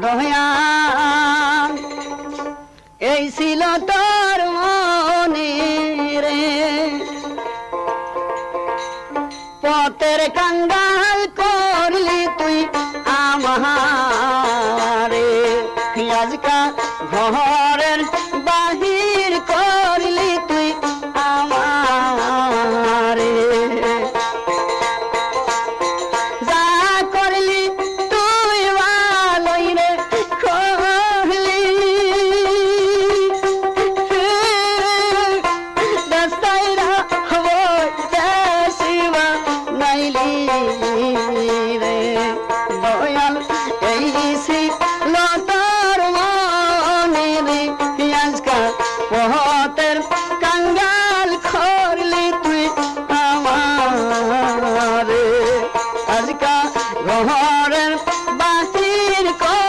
দয়া। এই ছিল তোর মনে রে। পথের কাঙ্গাল করলি তুই আমারে। আজকা ঘর মতের কাঙ্গাল খরলি তুই আমারে। আজকা ঘরের বাহির কর